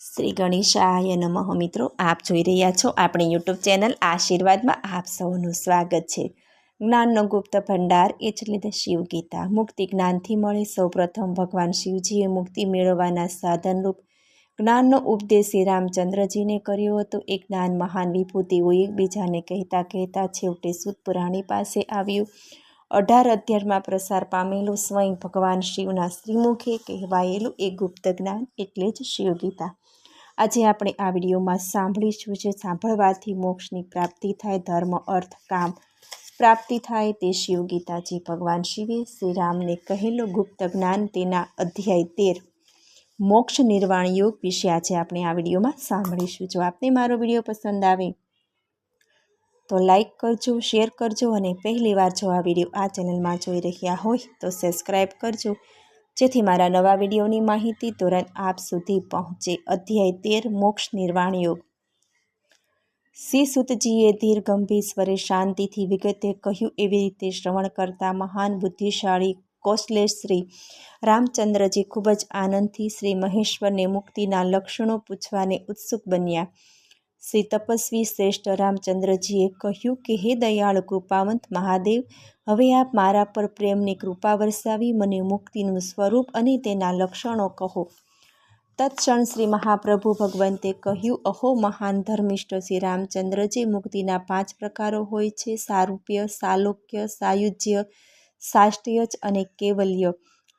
શ્રી ગણેશાય નમઃ. મિત્રો, આપ જોઈ રહ્યા છો આપણી યુટ્યુબ ચેનલ આશીર્વાદમાં આપ સૌનું સ્વાગત છે. જ્ઞાનનો ગુપ્ત ભંડાર એટલે તે શિવ ગીતા. મુક્તિ જ્ઞાનથી મળે સૌપ્રથમ ભગવાન શિવજીએ મુક્તિ મેળવવાના સાધનરૂપ જ્ઞાનનો ઉપદેશ શ્રી રામચંદ્રજીને કર્યો હતો. એ જ્ઞાન મહાન વિભૂતિઓ એકબીજાને કહેતા કહેતા છેવટે સુત પુરાણી પાસે આવ્યું. અઢાર અધ્યાયમાં પ્રસાર પામેલું સ્વયં ભગવાન શિવના શ્રીમુખે કહેવાયેલું એ ગુપ્ત જ્ઞાન એટલે જ શિવગીતા આજે આપણે આ વિડીયોમાં સાંભળીશું જે સાંભળવાથી મોક્ષની પ્રાપ્તિ થાય, ધર્મ, અર્થ, કામ પ્રાપ્તિ થાય તે શિવગીતાજી ભગવાન શિવે શ્રીરામને કહેલો ગુપ્ત જ્ઞાન તેના અધ્યાય તેર. મોક્ષ નિર્વાણ યોગ વિશે આજે આપણે આ વિડીયોમાં સાંભળીશું. જો આપને મારો વીડિયો પસંદ આવે તો લાઈક કરજો, શેર કરજો અને પહેલીવાર જો આ વીડિયો આ ચેનલમાં જોઈ રહ્યા હોય તો સબસ્ક્રાઈબ કરજો. જેથી મારા નવા વિડીયોની માહિતી તુરંત આપ સુધી પહોંચે. અધ્યાય તેર, મોક્ષ નિર્વાણ યોગ શ્રી સુતજીએ ધીર ગંભીર સ્વરે શાંતિથી વિગતે કહ્યું, એવી રીતે શ્રવણ કરતા મહાન બુદ્ધિશાળી કૌશલેશ શ્રી રામચંદ્રજી ખૂબ જ આનંદથી શ્રી મહેશ્વરને મુક્તિના લક્ષણો પૂછવાને ઉત્સુક બન્યા. શ્રી તપસ્વી શ્રેષ્ઠ રામચંદ્રજીએ કહ્યું કે, હે દયાળ કૃપાવંત મહાદેવ હવે આપ મારા પર પ્રેમની કૃપા વરસાવી, મને મુક્તિનું સ્વરૂપ અને તેના લક્ષણો કહો. તત્ક્ષણ શ્રી મહાપ્રભુ ભગવંતે કહ્યું, અહો મહાન ધર્મિષ્ઠ શ્રી રામચંદ્રજી, મુક્તિના પાંચ પ્રકારો હોય છે. સારૂપ્ય, સાલોક્ય, સાયુજ્ય સાષ્ટ્યજ અને કેવલ્ય.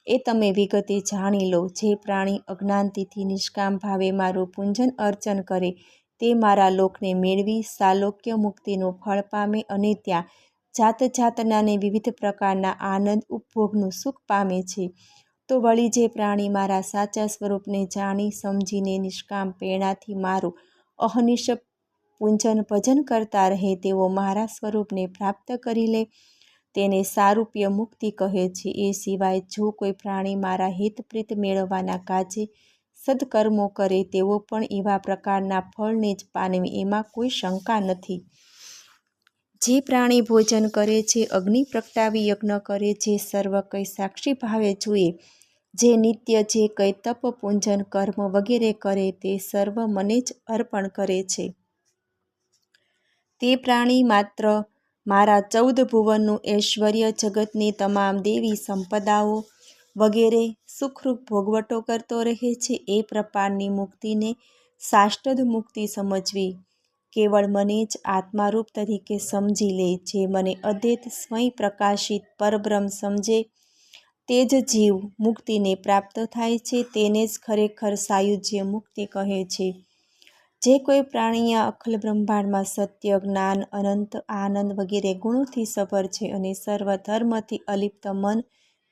એ તમે વિગતે જાણી લો. જે પ્રાણી અજ્ઞાનતિથી નિષ્કામ ભાવે મારું પૂંજન અર્ચન કરે, તે મારા લોકને મેળવી, સાલોક્ય મુક્તિનું ફળ પામે અને ત્યાં જાત જાતનાને વિવિધ પ્રકારના આનંદ, ઉપભોગનું સુખ પામે છે. તો વળી જે પ્રાણી મારા સાચા સ્વરૂપને જાણી, સમજીને નિષ્કામ પ્રેરણાથી મારું અહનિશ પૂંજન ભજન કરતા રહે તેવો મારા સ્વરૂપને પ્રાપ્ત કરી લે, તેને સારૂપ્ય મુક્તિ કહે છે. એ સિવાય જો કોઈ પ્રાણી મારા હિતપ્રીત મેળવવાના કાજે સદકર્મો કરે તેવો પણ એવા પ્રકારના ફળને જ પાનવી, એમાં કોઈ શંકા નથી. જે પ્રાણી ભોજન કરે છે, અગ્નિ પ્રગટાવી યજ્ઞ કરે છે, સર્વ કંઈ સાક્ષી ભાવે જોઈએ જે નિત્ય, જે કંઈ તપ પૂંજન, કર્મ વગેરે કરે તે સર્વ મને જ અર્પણ કરે છે. તે પ્રાણી માત્ર મારા ચૌદ ભુવનનું ઐશ્વર્ય જગતની તમામ દેવી સંપદાઓ વગેરે સુખરૂપ ભોગવટો કરતો રહે છે, એ પ્રકારની મુક્તિને સાષ્ટદ મુક્તિ સમજવી કેવળ મને જ આત્મારૂપ તરીકે સમજી લે, જે મને અદ્વૈત સ્વયં પ્રકાશિત પરબ્રહ્મ સમજે, તે જ જીવ મુક્તિને પ્રાપ્ત થાય છે, તેને જ ખરેખર સાયુજ્ય મુક્તિ કહે છે. જે કોઈ પ્રાણી આ અખલ બ્રહ્માંડમાં સત્ય, જ્ઞાન, અનંત, આનંદ વગેરે ગુણોથી સભર છે અને સર્વ ધર્મથી અલિપ્ત મન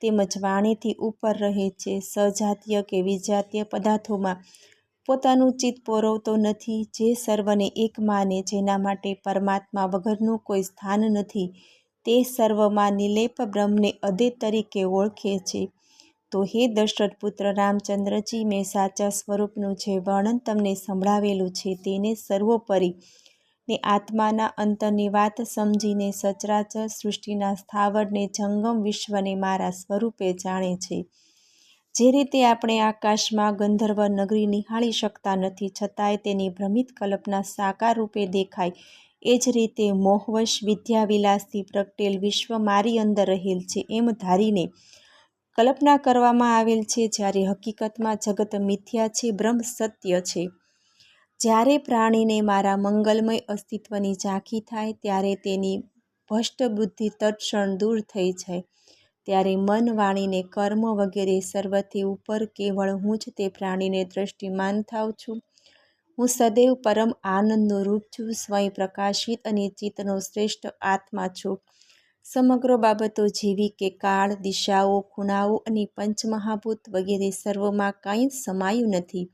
તેમજ વાણીથી ઉપર રહે છે, સજાતીય કે વિજાતીય પદાર્થોમાં પોતાનું ચિત્ત પોરવતો નથી, જે સર્વને એક માને, જેના માટે પરમાત્મા વગરનું કોઈ સ્થાન નથી. તે સર્વમાં નિલેપ બ્રહ્મને અદે તરીકે ઓળખે છે. તો હે દશરથ પુત્ર, રામચંદ્રજી, મેં સાચા સ્વરૂપનું જે વર્ણન તમને સંભળાવેલું છે તેને સર્વોપરી. ને આત્માના અંતરની વાત સમજીને સચરાચર સૃષ્ટિના સ્થાવરને જંગમ વિશ્વને મારા સ્વરૂપે જાણે છે. જે રીતે આપણે આકાશમાં ગંધર્વ નગરી નિહાળી શકતા નથી, છતાંય તેની ભ્રમિત કલ્પના સાકાર રૂપે દેખાય. એ જ રીતે મોહવશ વિદ્યાવિલાસથી પ્રગટેલ વિશ્વ મારી અંદર રહેલ છે એમ ધારીને કલ્પના કરવામાં આવેલ છે, જ્યારે હકીકતમાં જગત મિથ્યા છે, બ્રહ્મ સત્ય છે. જ્યારે પ્રાણીને મારા મંગલમય અસ્તિત્વની ઝાંખી થાય, ત્યારે તેની ભ્રષ્ટ બુદ્ધિ તત્ક્ષણ દૂર થઈ જાય. ત્યારે મન વાણીને કર્મ વગેરે સર્વથી ઉપર કેવળ હું જ તે પ્રાણીને દ્રષ્ટિમાન થાવ છું. હું સદૈવ પરમ આનંદનું રૂપ છું, સ્વયં પ્રકાશિત અને ચિત્તનો શ્રેષ્ઠ આત્મા છું. સમગ્ર બાબતો જેવી કે કાળ, દિશાઓ, ખૂણાઓ અને પંચમહાભૂત વગેરે સર્વમાં કાંઈ સમાયું નથી.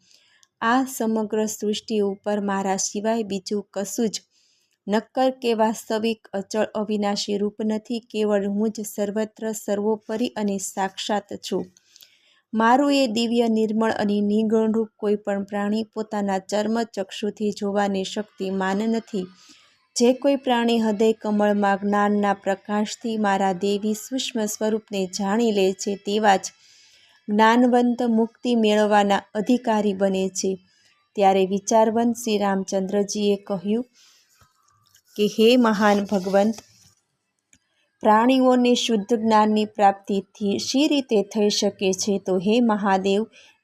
આ સમગ્ર સૃષ્ટિ ઉપર મારા સિવાય બીજું કશું જ નક્કર કે વાસ્તવિક અચળ અવિનાશી રૂપ નથી, કેવળ હું જ સર્વત્ર સર્વોપરી અને સાક્ષાત છું. મારું એ દિવ્ય નિર્મળ અને નિગુણ રૂપ કોઈ પણ પ્રાણી પોતાના ચર્મ ચક્ષુથી જોવાની શક્તિમાન નથી. જે કોઈ પ્રાણી હૃદય કમળમાં જ્ઞાનના પ્રકાશથી મારા દેવી સૂક્ષ્મ સ્વરૂપને જાણી લે છે, તેવા જ જ્ઞાનવંત મુક્તિ મેળવવાના અધિકારી બને છે. ત્યારે વિચારવંત શ્રી રામચંદ્રજીએ કહ્યું કે હે મહાન ભગવંત, પ્રાણીઓને શુદ્ધ જ્ઞાનની પ્રાપ્તિથી શી રીતે થઈ શકે છે? તો હે મહાદેવ,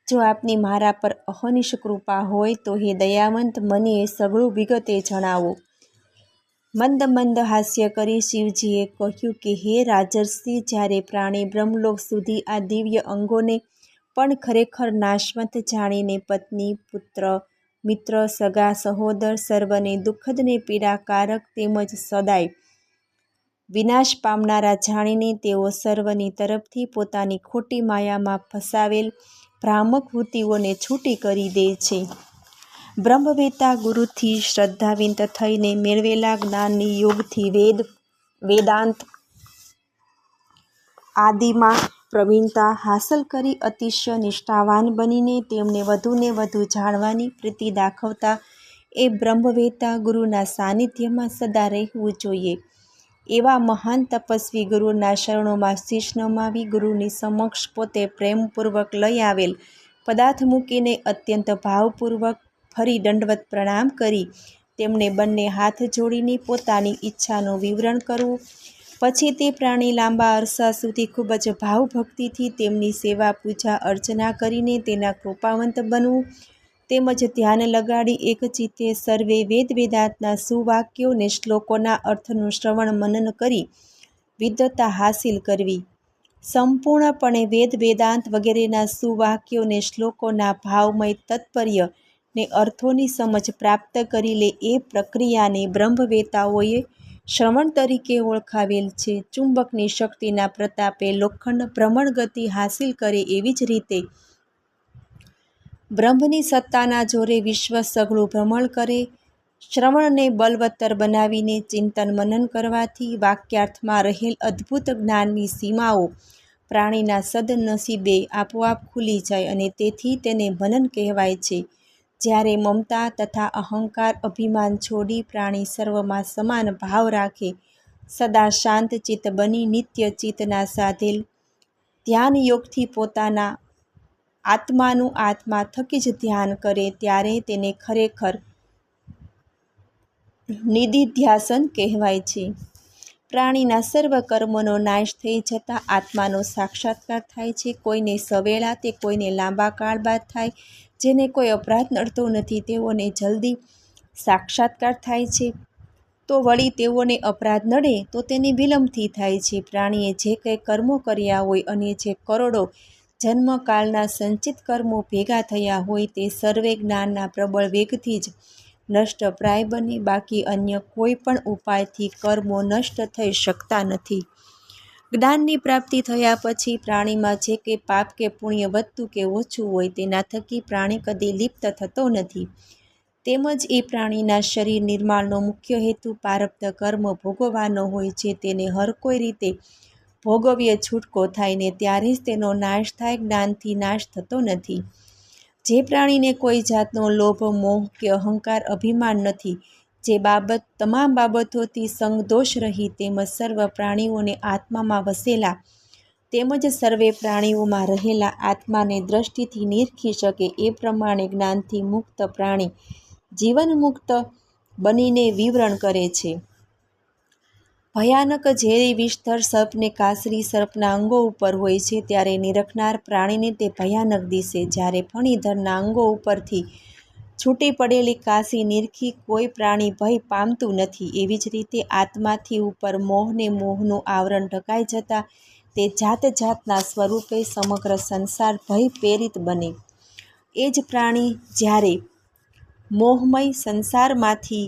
જો આપની મારા પર અહનિશ કૃપા હોય, તો હે દયાવંત, મને સઘળું વિગતે જણાવો. મંદ મંદ હાસ્ય કરી શિવજીએ કહ્યું કે, હે રાજર્ષિ, જ્યારે પ્રાણી બ્રહ્મલોક સુધી આ દિવ્ય અંગોને પણ ખરેખર નાશવંત જાણીને પત્ની, પુત્ર મિત્ર, સગા, સહોદર, સર્વને દુઃખદને પીડાકારક તેમજ સદાય વિનાશ પામનારા જાણીને તેઓ સર્વની તરફથી પોતાની ખોટી માયામાં ફસાવેલ ભ્રામક વૃત્તિઓને છૂટી કરી દે છે. બ્રહ્મવેતા ગુરુથી શ્રદ્ધાવિંત થઈને મેળવેલા જ્ઞાનની યોગથી વેદ, વેદાંત આદિમાં પ્રવીણતા હાંસલ કરી અતિશય નિષ્ઠાવાન બનીને તેમને વધુને વધુ જાણવાની પ્રીતિ દાખવતા એ બ્રહ્મવેતા ગુરુના સાનિધ્યમાં સદા રહેવું જોઈએ. એવા મહાન તપસ્વી ગુરુના શરણોમાં શીશ નમાવી ગુરુની સમક્ષ પોતે પ્રેમપૂર્વક લઈ આવેલ, પદાર્થ મૂકીને અત્યંત ભાવપૂર્વક ફરી દંડવત પ્રણામ કરી, તેમને બંને હાથ જોડીને પોતાની ઈચ્છાનું વિવરણ કરવું પછી તે પ્રાણી લાંબા અરસા સુધી ખૂબ જ ભાવભક્તિથી તેમની સેવા, પૂજા, અર્ચના કરીને તેના કૃપાવંત બનવું. તેમજ ધ્યાન લગાડી એક ચિત્તે સર્વે વેદ વેદાંતના સુવાક્યો ને શ્લોકોના અર્થનું શ્રવણ મનન કરી વિદ્વતા હાસિલ કરવી. સંપૂર્ણપણે વેદ વેદાંત વગેરેના સુવાક્યો ને શ્લોકોના ભાવમય તત્પર્ય ને અર્થોની સમજ પ્રાપ્ત કરી લે એ પ્રક્રિયાને બ્રહ્મવેતાઓએ શ્રવણ તરીકે ઓળખાવેલ છે. ચુંબકની શક્તિના પ્રતાપે લોખંડ ભ્રમણ ગતિ હાસિલ કરે એવી જ રીતે બ્રહ્મની સત્તાના જોરે વિશ્વ સઘળું ભ્રમણ કરે. શ્રવણને બલવત્તર બનાવીને ચિંતન મનન કરવાથી વાક્યાર્થમાં રહેલ અદ્ભુત જ્ઞાનની સીમાઓ પ્રાણીના સદનસીબે આપોઆપ ખુલી જાય અને તેથી તેને મનન કહેવાય છે. જ્યારે મમતા તથા અહંકાર અભિમાન છોડી પ્રાણી સર્વમાં સમાન ભાવ રાખે, સદા શાંત ચિત્ત બની નિત્ય ચિત્તના સાધેલ. ધ્યાન યોગથી પોતાના આત્માનું આત્મા થકી જ ધ્યાન કરે ત્યારે તેને ખરેખર નિધિધ્યાસન કહેવાય છે. પ્રાણીના સર્વ કર્મોનો નાશ થઈ જતાં આત્માનો સાક્ષાત્કાર થાય છે. કોઈને સવેળા તે કોઈને લાંબા કાળ બાદ થાય. જેને કોઈ અપરાધ નડતો નથી તેઓને જલ્દી સાક્ષાત્કાર થાય છે. તો વળી તેઓને અપરાધ નડે તો તેને વિલંબથી થાય છે. પ્રાણીએ જે કંઈ કર્મો કર્યા હોય અને જે કરોડો જન્મકાળના સંચિત કર્મો ભેગા થયા હોય તે સર્વે જ્ઞાનના પ્રબળ વેગથી જ નષ્ટ પ્રાય બને, બાકી અન્ય કોઈ પણ ઉપાયથી કર્મો નષ્ટ થઈ શકતા નથી. જ્ઞાનની પ્રાપ્તિ થયા પછી પ્રાણીમાં જે કે પાપ કે પુણ્ય વધતું કે ઓછું હોય તેના થકી પ્રાણી કદી લિપ્ત થતો નથી. તેમજ એ પ્રાણીના શરીર નિર્માણનો મુખ્ય હેતુ પારબ્ધ કર્મ ભોગવવાનો હોય છે. તેને હર કોઈ રીતે ભોગવ્ય છૂટકો થાય ને ત્યારે જ તેનો નાશ થાય, જ્ઞાનથી નાશ થતો નથી. જે પ્રાણીને કોઈ જાતનો લોભ, મોહ કે અહંકાર, અભિમાન નથી, જે બાબત તમામ બાબતોથી સંગદોષ રહી તેમજ સર્વ પ્રાણીઓને આત્મામાં વસેલા તેમજ સર્વે પ્રાણીઓમાં રહેલા આત્માને દ્રષ્ટિથી નિરખી શકે એ પ્રમાણે જ્ઞાનથી મુક્ત પ્રાણી જીવન મુક્ત બનીને વિવરણ કરે છે. ભયાનક ઝેરી વિષધર સર્પને કાસરી સર્પના અંગો ઉપર હોય છે ત્યારે નિરખનાર પ્રાણીને તે ભયાનક દિશે. જ્યારે ફણીધરના અંગો ઉપરથી છૂટી પડેલી કાશી નિરખી, કોઈ પ્રાણી ભય પામતું નથી. એવી જ રીતે આત્માથી ઉપર મોહને મોહનું આવરણ ઢકાઈ જતાં તે જાત જાતના સ્વરૂપે સમગ્ર સંસાર ભય પ્રેરિત બને. એ જ પ્રાણી જ્યારે મોહમય સંસારમાંથી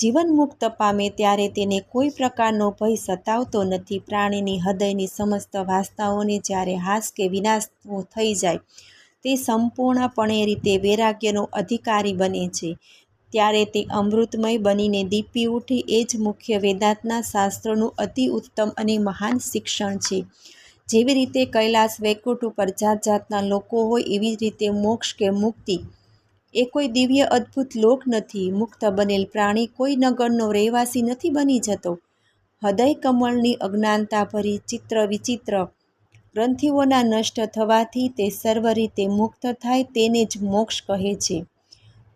જીવન મુક્ત પામે ત્યારે તેને કોઈ પ્રકારનો ભય સતાવતો નથી. પ્રાણીની હૃદયની સમસ્ત વાસનાઓને જ્યારે હાસ કે વિનાશ થઈ જાય, તે સંપૂર્ણપણે રીતે વૈરાગ્યનો અધિકારી બને છે. ત્યારે તે અમૃતમય બનીને દીપી ઉઠી, એ જ મુખ્ય વેદાંતના શાસ્ત્રોનું અતિ ઉત્તમ અને મહાન શિક્ષણ છે. જેવી રીતે કૈલાસ વૈકુંઠ ઉપર જાત જાતના લોકો હોય, એવી જ રીતે મોક્ષ કે મુક્તિ એ કોઈ દિવ્ય અદ્ભુત લોક નથી. મુક્ત બનેલ પ્રાણી કોઈ નગરનો રહેવાસી નથી બની જતો. હૃદય કમળની અજ્ઞાનતાભરી ચિત્ર વિચિત્ર ગ્રંથિઓના નષ્ટ થવાથી તે સર્વ રીતે મુક્ત થાય તેને જ મોક્ષ કહે છે.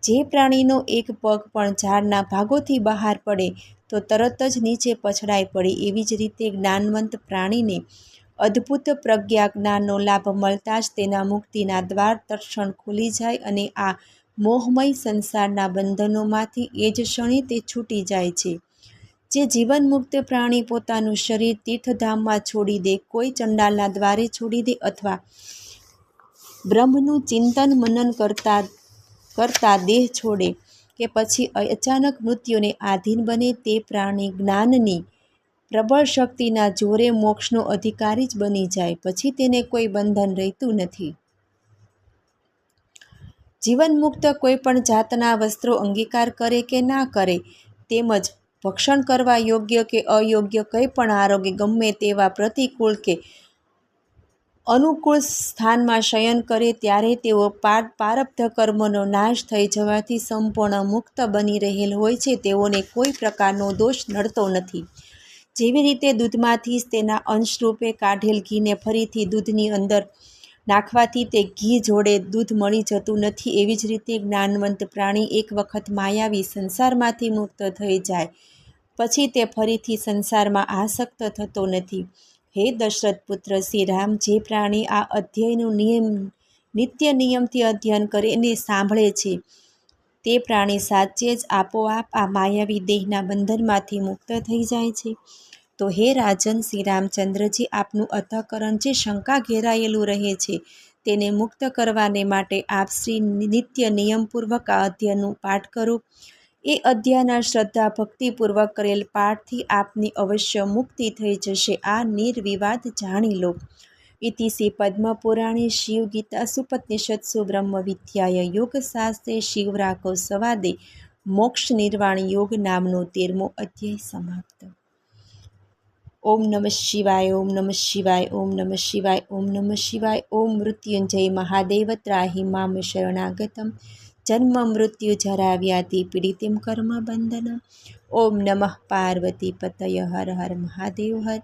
જે પ્રાણીનો એક પગ પણ ઝાડના ભાગોથી બહાર પડે તો તરત જ નીચે પછડાઈ પડે એવી જ રીતે જ્ઞાનવંત પ્રાણીને અદ્ભુત પ્રજ્ઞા જ્ઞાનનો લાભ મળતા જ તેના મુક્તિના દ્વાર તર્ષણ ખુલી જાય અને આ મોહમય સંસારના બંધનોમાંથી એ જ ક્ષણે તે છૂટી જાય છે. જે જીવનમુક્ત પ્રાણી પોતાનું શરીર તીર્થધામમાં છોડી દે, કોઈ ચંડાલના દ્વારે છોડી દે અથવા બ્રહ્મનું ચિંતન મનન કરતા કરતા દેહ છોડે કે પછી અચાનક મૃત્યુને આધીન બને તે પ્રાણી જ્ઞાનની પ્રબળ શક્તિના જોરે મોક્ષનો અધિકારી જ બની જાય, પછી તેને કોઈ બંધન રહેતું નથી. જીવનમુક્ત કોઈ પણ જાતના વસ્ત્રો અંગીકાર કરે કે ના કરે, તેમજ ભક્ષણ કરવા યોગ્ય કે અયોગ્ય કંઈ પણ આરોગ્ય ગમે તેવા પ્રતિકૂળ કે અનુકૂળ સ્થાનમાં શયન કરે, ત્યારે તેઓ પારબ્ધ કર્મનો નાશ થઈ જવાથી સંપૂર્ણ મુક્ત બની રહેલ હોય છે. તેઓને કોઈ પ્રકારનો દોષ નડતો નથી. જેવી રીતે દૂધમાંથી જ તેના અંશરૂપે કાઢેલ ઘીને ફરીથી દૂધની અંદર નાખવાથી તે ઘી જોડે દૂધ મળી જતું નથી એવી જ રીતે જ્ઞાનવંત પ્રાણી એક વખત માયાવી સંસારમાંથી મુક્ત થઈ જાય. પછી તે ફરીથી સંસારમાં આસક્ત થતો નથી. હે દશરથ પુત્ર, શ્રી રામ, જે પ્રાણી આ અધ્યયનું નિયમ, નિત્ય નિયમથી અધ્યયન કરે એને સાંભળે છે, તે પ્રાણી સાચે જ આપોઆપ આ માયાવી દેહના બંધનમાંથી મુક્ત થઈ જાય છે. તો હે રાજન શ્રી રામચંદ્રજી આપનું અંતઃકરણ જે શંકા ઘેરાયેલું રહે છે, તેને મુક્ત કરવાને માટે આપ શ્રી નિત્ય નિયમપૂર્વક આ અધ્યયનું પાઠ કરો. એ અધ્યાયના શ્રદ્ધા ભક્તિપૂર્વક કરેલ પાઠથી આપની અવશ્ય મુક્તિ થઈ જશે, આ નિર્વિવાદ જાણી લો. ઇતિ શ્રી પદ્મપુરાણે શિવગીતા સુપત્નિષદ સુબ્રહ્મ વિદ્યાય યોગશાસ્ત્રે શિવરાકો સવાદે મોક્ષ નિર્વાણ યોગ નામનો તેરમો અધ્યાય સમાપ્ત. ઓમ નમઃ શિવાય, ઓમ નમઃ શિવાય, ઓમ નમઃ શિવાય, ઓમ નમઃ શિવાય, ઓમ મૃત્યુંજય મહાદેવ ત્રાહી મામ શરણાગતમ. જન્મ મૃત્યુ જરા વ્યાધિ પીડિતિમ કર્મ બંધન. ઓમ નમઃ પાર્વતી પતય હર હર મહાદેવ હર.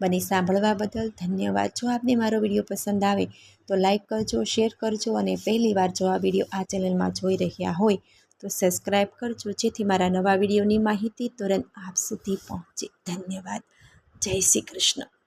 મને સાંભળવા બદલ ધન્યવાદ. જો આપને મારો વીડિયો પસંદ આવે તો લાઈક કરજો, શેર કરજો અને પહેલી વાર જો આ વીડિયો આ ચેનલમાં જોઈ રહ્યા હોય તો સબસ્ક્રાઈબ કરજો જેથી મારા નવા વિડીયોની માહિતી તુરંત આપ સુધી પહોંચે. ધન્યવાદ. જય શ્રી કૃષ્ણ.